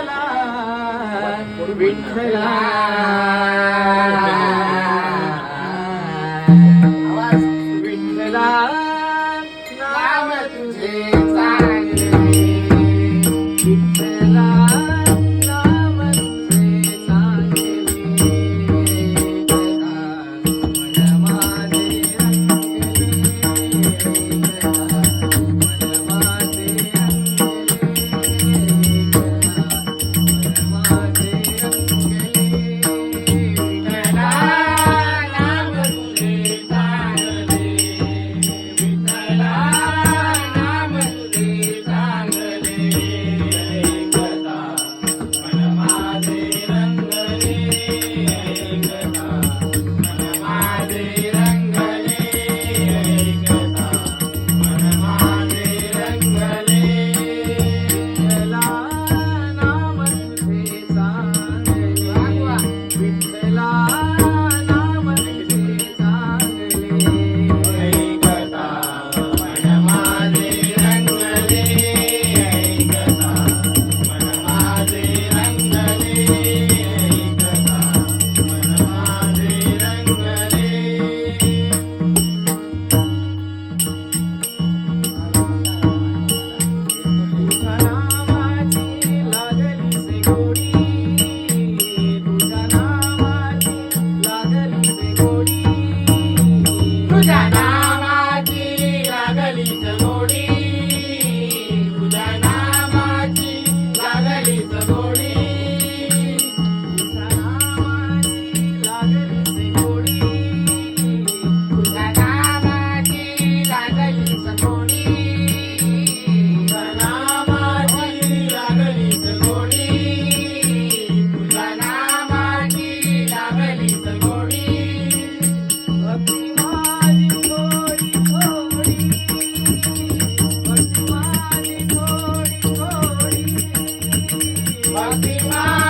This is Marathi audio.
विठ्ठला. विठ्ठला. आवाज. विठ्ठला नाम तुझे. Fatima.